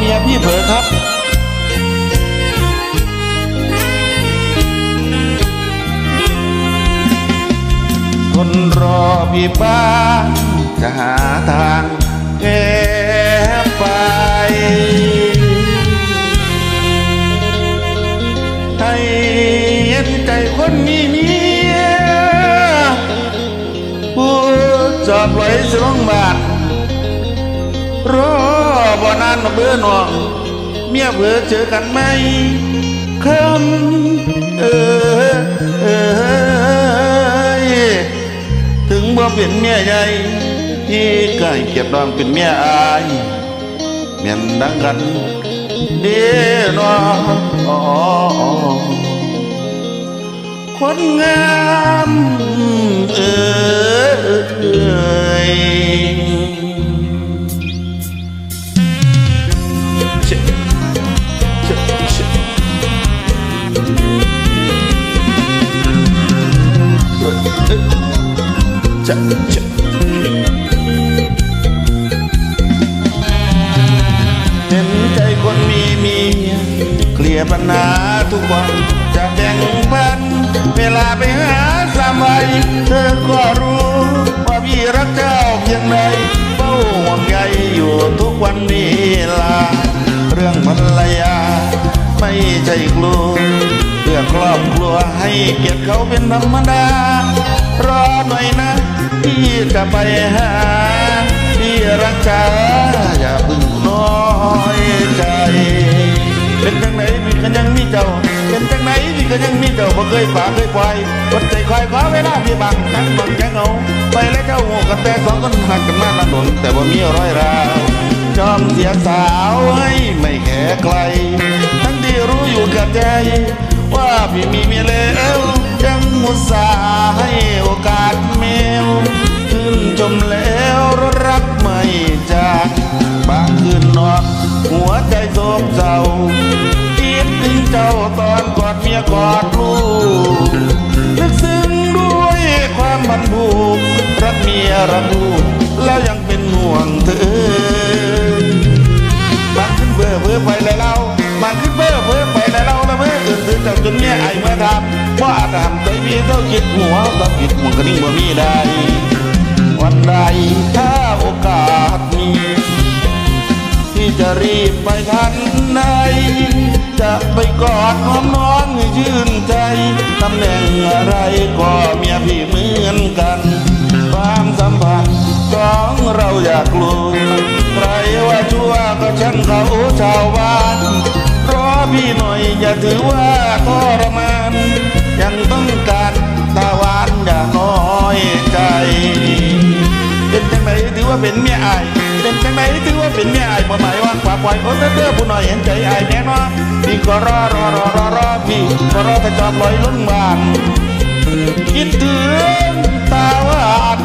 เมียพี่เผลอครับคนรอพี่บ้านจะหาทางแก้ไป ให้เห็นใจคนมีเมียผู้จอบไว้สลงบาทรอ บ่นานมาเบื่อหนองเมียเบื่อเจอกันไหมคำเออเออถึงบ่เป็นเมียใหญ่ที่ก็ให้เกียรติน้องเป็นเมียอายเมียนดังกันเดีนอคนงามเอ่ย จะจะเห็นใจคนมีเมียเคลียร์ปัญหาทุกวันจะแบ่งปัน เวลาไปหาสามัยเธอก็รู้ว่าพี่รักเจ้าเพียงใดเฝ้าห่วงใยอยู่ทุกวันนี้ล่ะเรื่องภรรยาไม่ใช่กลัวื่อครอบครัวให้เกียรติเขาเป็นธรรมดา รอหน่อยนะที่จะไปหาที่รักษาอย่าเพึ่งน้อยใจ เป็นจังไหนพี่ก็ยังมีเจ้า เป็นจังไหนพี่ก็ยังมีเจ้าบ่เคยฝากเคยปล่อยกดใจคอยขอเวลาพี่บังทั้งบังแกงเอาไปแล้วเจ้าหัวกันแต่สองคนหักกันมาละหนนแต่บ่มีร้อยราวจอมเสียสาวให้ไม่แก่ใครทั้งที่รู้อยู่กับใจ พี่มีเมียแล้วยังมุสาให้โอกาสแมวชื่นชมแล้วรักไม่จากบางคืนนอนหัวใจโศกเศร้าคิดถึงเจ้าตอนกอดเมียกอดลูกลึกซึ้งด้วยความพันผูกรักเมียรักลูก จนเมียไอ้เมื่อทำว่าทำใจพี่เท่าคิดหัวต้องคิดหัวก็นิ่งบ่มีได้ วันใดถ้าโอกาสมีที่จะรีบไปทันใดจะไปกอดหอมน้องให้ชื่นใจตำแหน่งอะไรก็เมียพี่เหมือนกัน ความสัมพันธ์ของเราอยากกลัวใครว่าชั่วก็ช่างเขาชาวบ้าน อยอย่าถือว่าทรมานยังต้องการตาหวานอย่าน้อยใจ เป็นจังไหนถือว่าเป็นเมียอายเป็นจังไหนถือว่าเป็นเมียอายบ่หมายว่าฝากไว้โอ้เด้อผู้น้อยเห็นใจอายแน่นอนพี่ก็รอรอรอรอรอพี่ก็รอถ้าจอบลอยลงบ้านคิดถึงตาหวาน